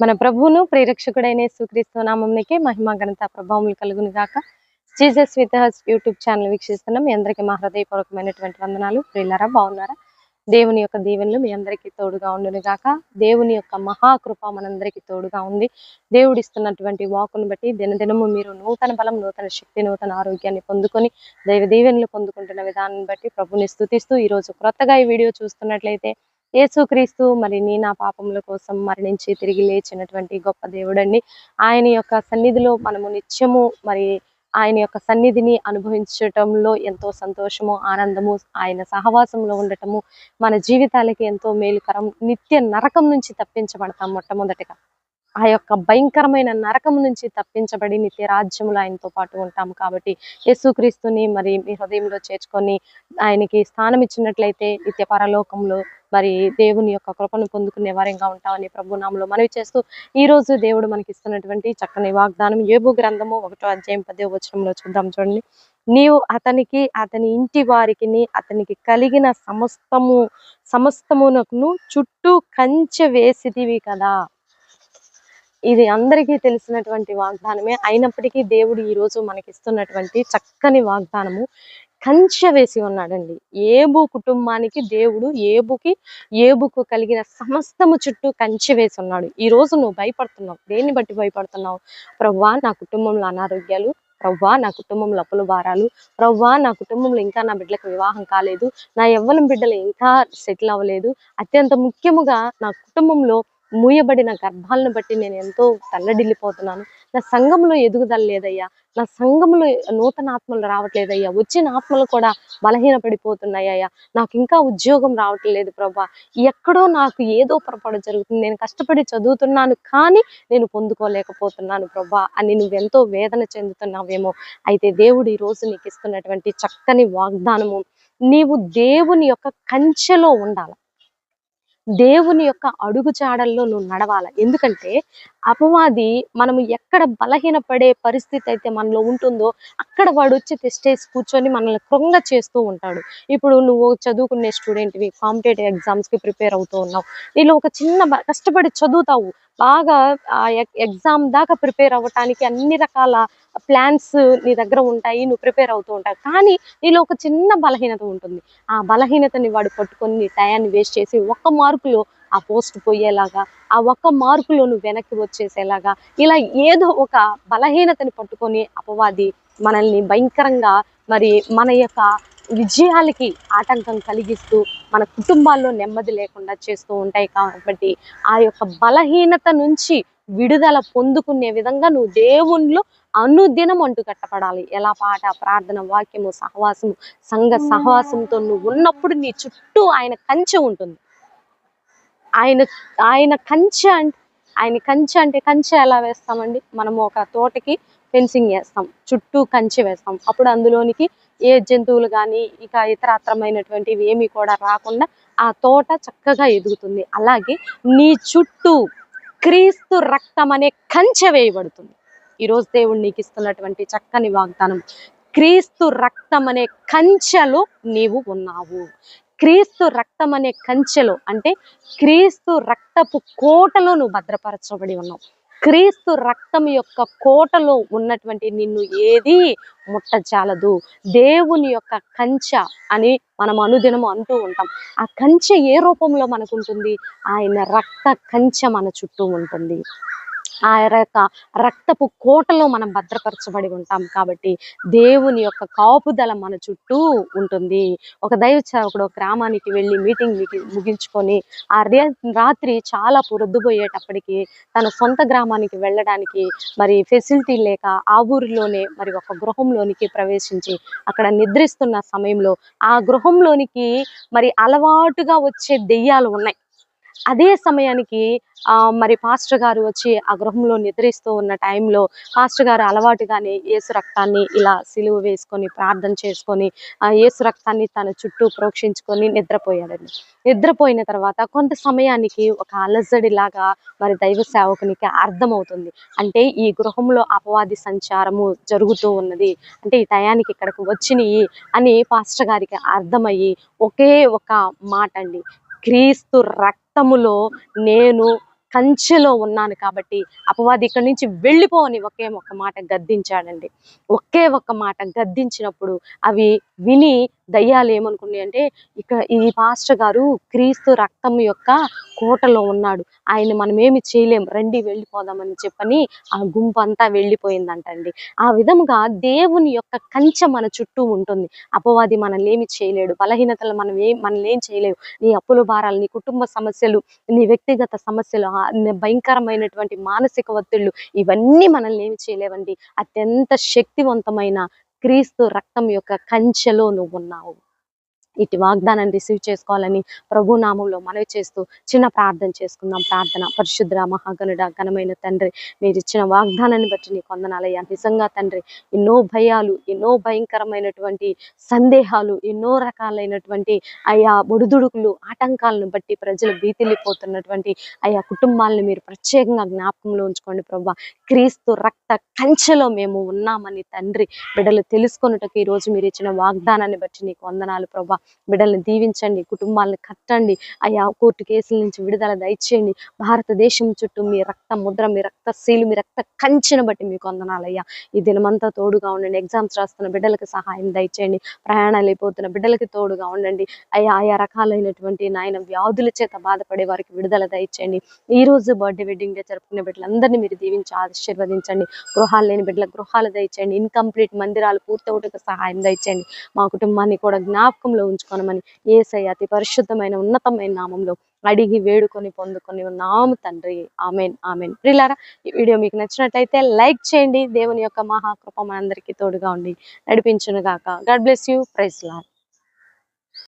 మన ప్రభువును ప్రేరక్షకుడైన సుక్రీస్తు నామంనికే మహిమ ఘనత ప్రభావములు కలుగును గాక. Jesus with us YouTube channel వీక్షిస్తున్నాం. మీ అందరికీ మా హృదయపూర్వకమైనటువంటి వందనాలు. ప్రిల్లరా బాగున్నారా? దేవుని యొక్క దీవెనలు మీ అందరికీ తోడుగా ఉండును గాక. దేవుని యొక్క మహాకృప మనందరికీ తోడుగా ఉంది. దేవుడు ఇస్తున్నటువంటి వాకును బట్టి దినదినము మీరు నూతన బలం నూతన శక్తి నూతన ఆరోగ్యాన్ని పొందుకొని దైవ దీవెనలు పొందుకుంటున్న విధానం బట్టి ప్రభుని స్థుతిస్తూ ఈ రోజు క్రొత్తగా ఈ వీడియో చూస్తున్నట్లయితే యేసుక్రీస్తు మరి నీ నా పాపముల కోసం మరణించి తిరిగి లేచినటువంటి గొప్ప దేవుడండి ఆయన యొక్క సన్నిధిలో మనము నిత్యము మరి ఆయన యొక్క సన్నిధిని అనుభవించటంలో ఎంతో సంతోషము ఆనందము ఆయన సహవాసంలో ఉండటము మన జీవితాలకి ఎంతో మేలుకరం. నిత్య నరకం నుంచి తప్పించబడతాం మొట్టమొదటిగా. ఆ యొక్క భయంకరమైన నరకం నుంచి తప్పించబడి నిత్య రాజ్యములు ఆయనతో పాటు ఉంటాం కాబట్టి యేసుక్రీస్తుని మరి మీ హృదయంలో చేర్చుకొని ఆయనకి స్థానం ఇచ్చినట్లయితే నిత్య పరలోకంలో మరి దేవుని యొక్క కృపను పొందుకునే వారంగా ఉంటామని ప్రభునామంలో మనవి చేస్తూ ఈ రోజు దేవుడు మనకి ఇస్తున్నటువంటి చక్కని వాగ్దానం ఏబు గ్రంథము ఒకటో అధ్యాయం పదే వచనంలో చూద్దాం చూడండి. నీవు అతనికి అతని ఇంటి వారికి అతనికి కలిగిన సమస్తము సమస్తమునకును చుట్టూ కంచె వేసిదివి కదా. ఇది అందరికీ తెలిసినటువంటి వాగ్దానమే. అయినప్పటికీ దేవుడు ఈ రోజు మనకి ఇస్తున్నటువంటి చక్కని వాగ్దానము. కంచె వేసి ఉన్నాడండి. ఏబు కుటుంబానికి దేవుడు ఏబుకి ఏబుకు కలిగిన సమస్తము చుట్టూ కంచె వేసి ఉన్నాడు. ఈ రోజు నువ్వు భయపడుతున్నావు. దేన్ని బట్టి భయపడుతున్నావు? ప్రవ్వా నా కుటుంబంలో అనారోగ్యాలు. ప్రవ్వా నా కుటుంబంలో అప్పుల భారాలు. ప్రవ్వా నా కుటుంబంలో ఇంకా నా బిడ్డలకు వివాహం కాలేదు. నా ఎవ్వలం బిడ్డలు ఇంకా సెటిల్ అవ్వలేదు. అత్యంత ముఖ్యముగా నా కుటుంబంలో మూయబడిన గర్భాలను బట్టి నేను ఎంతో తల్లడిల్లిపోతున్నాను. నా సంఘంలో ఎదుగుదల లేదయ్యా. నా సంఘంలో నూతన ఆత్మలు రావట్లేదయ్యా. వచ్చిన ఆత్మలు కూడా బలహీనపడిపోతున్నాయ్యా. నాకు ఇంకా ఉద్యోగం రావట్లేదు ప్రభా. ఎక్కడో నాకు ఏదో పొరపాటు జరుగుతుంది. నేను కష్టపడి చదువుతున్నాను కానీ నేను పొందుకోలేకపోతున్నాను ప్రభా అని నువ్వెంతో వేదన చెందుతున్నావేమో. అయితే దేవుడు ఈరోజు రోజు నీకు ఇస్తున్నటువంటి చక్కని వాగ్దానము నీవు దేవుని యొక్క కంచెలో ఉండాలి? దేవుని యొక్క అడుగు చాడల్లో నువ్వు నడవాలి? ఎందుకంటే అపవాది మనము ఎక్కడ బలహీనపడే పరిస్థితి అయితే మనలో ఉంటుందో అక్కడ వాడు వచ్చి తెస్టేసి కూర్చొని మనల్ని కృంగ చేస్తూ ఉంటాడు. ఇప్పుడు నువ్వు చదువుకునే స్టూడెంట్వి కాంపిటేటివ్ ఎగ్జామ్స్కి ప్రిపేర్ అవుతూ ఉన్నావు. నీలో ఒక చిన్న కష్టపడి చదువుతావు. బాగా ఆ ఎగ్జామ్ దాకా ప్రిపేర్ అవ్వటానికి అన్ని రకాల ప్లాన్స్ నీ దగ్గర ఉంటాయి. నువ్వు ప్రిపేర్ అవుతూ ఉంటావు. కానీ నీలో ఒక చిన్న బలహీనత ఉంటుంది. ఆ బలహీనతని వాడు పట్టుకొని నీ టయాన్ని వేస్ట్ చేసి ఒక్క మార్కులో ఆ పోస్ట్ పోయేలాగా ఆ ఒక్క మార్కులో నువ్వు వెనక్కి వచ్చేసేలాగా ఇలా ఏదో ఒక బలహీనతని పట్టుకొని అపవాది మనల్ని భయంకరంగా మరి మన యొక్క విజయాలకి ఆటంకం కలిగిస్తూ మన కుటుంబాల్లో నెమ్మది లేకుండా చేస్తూ ఉంటాయి కాబట్టి ఆ యొక్క బలహీనత నుంచి విడుదల పొందుకునే విధంగా నువ్వు దేవునిలో అనుదినం అంటు కట్టపడాలి ఎలా పాట ప్రార్థన వాక్యము సహవాసము సంఘ సహవాసంతో నువ్వు ఉన్నప్పుడు నీ చుట్టూ ఆయన కంచె ఉంటుంది. ఆయన ఆయన కంచె అంటే ఆయన కంచె అంటే కంచె ఎలా వేస్తామండి? మనము ఒక తోటకి ఫెన్సింగ్ వేస్తాం చుట్టూ కంచె వేస్తాం. అప్పుడు అందులోనికి ఏ జంతువులు కానీ ఇక ఇతరత్రమైనటువంటివి ఏమి కూడా రాకుండా ఆ తోట చక్కగా ఎదుగుతుంది. అలాగే నీ చుట్టూ క్రీస్తు రక్తం అనే కంచె వేయబడుతుంది. ఈరోజు దేవుడు నీకు ఇస్తున్నటువంటి చక్కని వాగ్దానం క్రీస్తు రక్తం అనే కంచెలో నీవు ఉన్నావు. క్రీస్తు రక్తం అనే కంచెలో అంటే క్రీస్తు రక్తపు కోటలో నువ్వు భద్రపరచబడి ఉన్నావు. క్రీస్తు రక్తం యొక్క కోటలో ఉన్నటువంటి నిన్ను ఏది ముట్టజాలదు. దేవుని యొక్క కంచె అని మనం అనుదినము అంటూ ఉంటాం. ఆ కంచె ఏ రూపంలో మనకు ఉంటుంది? ఆయన రక్త కంచె మన చుట్టూ ఉంటుంది. ఆ యొక్క రక్తపు కోటలో మనం భద్రపరచబడి ఉంటాం కాబట్టి దేవుని యొక్క కాపుదల మన చుట్టూ ఉంటుంది. ఒక దైవ సేవకుడు ఒక గ్రామానికి వెళ్ళి మీటింగ్ ముగించుకొని ఆ రే- రాత్రి చాలా పొద్దుపోయేటప్పటికి తన సొంత గ్రామానికి వెళ్ళడానికి మరి ఫెసిలిటీ లేక ఆ ఊరిలోనే మరి ఒక గృహంలోనికి ప్రవేశించి అక్కడ నిద్రిస్తున్న సమయంలో ఆ గృహంలోనికి మరి అలవాటుగా వచ్చే దెయ్యాలు ఉన్నాయి. అదే సమయానికి మరి పాస్టర్ గారు వచ్చి ఆ గృహంలో నిద్రిస్తూ ఉన్న టైంలో పాస్టర్ గారు అలవాటుగానే యేసు రక్తాన్ని ఇలా సిలువ వేసుకొని ప్రార్థన చేసుకొని ఆ యేసు రక్తాన్ని తన చుట్టూ ప్రోక్షించుకొని నిద్రపోయాడండి. నిద్రపోయిన తర్వాత కొంత సమయానికి ఒక అలజడి లాగా మరి దైవ సేవకునికి అర్థమవుతుంది. అంటే ఈ గృహంలో అపవాది సంచారము జరుగుతూ ఉన్నది. అంటే ఈ టయానికి ఇక్కడికి వచ్చినాయి అని పాస్టర్ గారికి అర్థమయ్యి ఒకే ఒక మాట అండి క్రీస్తు రక్తములో నేను కంచెలో ఉన్నాను కాబట్టి అపవాది ఇక్కడి నుంచి వెళ్ళిపోని ఒకే ఒక్క మాట గద్దించాడండి. ఒకే ఒక్క మాట గద్దించినప్పుడు అవి విని దయ్యాలు ఏమనుకున్నాయి అంటే ఇక్కడ ఈ పాస్టర్ గారు క్రీస్తు రక్తం యొక్క కోటలో ఉన్నాడు. ఆయన మనం ఏమి చేయలేం. రండి వెళ్ళిపోదామని చెప్పని ఆ గుంపు అంతా వెళ్ళిపోయిందంటండి. ఆ విధముగా దేవుని యొక్క కంచె మన చుట్టూ ఉంటుంది. అపవాది మనల్ని ఏమి చేయలేడు. బలహీనతలు మనం ఏం మనల్ని ఏం చేయలేవు. నీ అప్పుల భారాలు నీ కుటుంబ సమస్యలు నీ వ్యక్తిగత సమస్యలు భయంకరమైనటువంటి మానసిక ఒత్తిళ్ళు ఇవన్నీ మనల్ని ఏమి చేయలేవండి. అత్యంత శక్తివంతమైన క్రీస్తు రక్తం యొక్క కంచెలో నువ్వు ఉన్నావు ఇటు వాగ్దానాన్ని రిసీవ్ చేసుకోవాలని ప్రభు నామంలో మనవి చేస్తూ చిన్న ప్రార్థన చేసుకుందాం. ప్రార్థన. పరిశుద్ర మహాగణుడ ఘనమైన తండ్రి మీరు ఇచ్చిన వాగ్దానాన్ని బట్టి నీ కొందనాలయ్యా నిజంగా తండ్రి ఎన్నో భయాలు ఎన్నో భయంకరమైనటువంటి సందేహాలు ఎన్నో రకాలైనటువంటి ఆయా ఒడిదుడుకులు ఆటంకాలను బట్టి ప్రజలు భీతిల్లిపోతున్నటువంటి ఆయా కుటుంబాలను మీరు ప్రత్యేకంగా జ్ఞాపకంలో ఉంచుకోండి ప్రభా. క్రీస్తు రక్త కంచెలో మేము ఉన్నామని తండ్రి బిడ్డలు తెలుసుకొనుటకు ఈ రోజు మీరు ఇచ్చిన వాగ్దానాన్ని బట్టి నీకు వందనాలు ప్రభా. బిడ్డల్ని దీవించండి కుటుంబాలను కట్టండి. ఆయా కోర్టు కేసుల నుంచి విడుదల దయచేయండి. భారతదేశం చుట్టూ మీ రక్త ముద్ర మీ రక్త శీలు మీ రక్త కంచెను బట్టి మీకు వందనాలయ్యా. ఈ దినమంతా తోడుగా ఉండండి. ఎగ్జామ్స్ రాస్తున్న బిడ్డలకు సహాయం దయచేయండి. ప్రయాణాలు అయిపోతున్న బిడ్డలకి తోడుగా ఉండండి. ఆయా ఆయా రకాలైనటువంటి నాయన వ్యాధుల చేత బాధపడే వారికి విడుదల దయచేయండి. ఈ రోజు బర్త్డే వెడ్డింగ్ డే జరుపుకునే బిడ్డలందరినీ మీరు దీవించి ఆశీర్వదించండి. గృహాలు లేని బిడ్డలకు గృహాలు దయచేయండి. ఇన్కంప్లీట్ మందిరాలు పూర్తవుటకు సహాయం దయచేయండి. మా కుటుంబాన్ని కూడా జ్ఞాపకంలో ఉంచుకోనమని ఏసయ్య అతి పరిశుద్ధమైన ఉన్నతమైన నామంలో అడిగి వేడుకొని పొందుకొని ఉన్నాము తండ్రి. Amen amen. ప్రిలారా ఈ వీడియో మీకు నచ్చినట్లయితే లైక్ చేయండి. దేవుని యొక్క మహాకృప మనందరికీ తోడుగా ఉండి నడిపించును గాక God bless you. Praise Lord.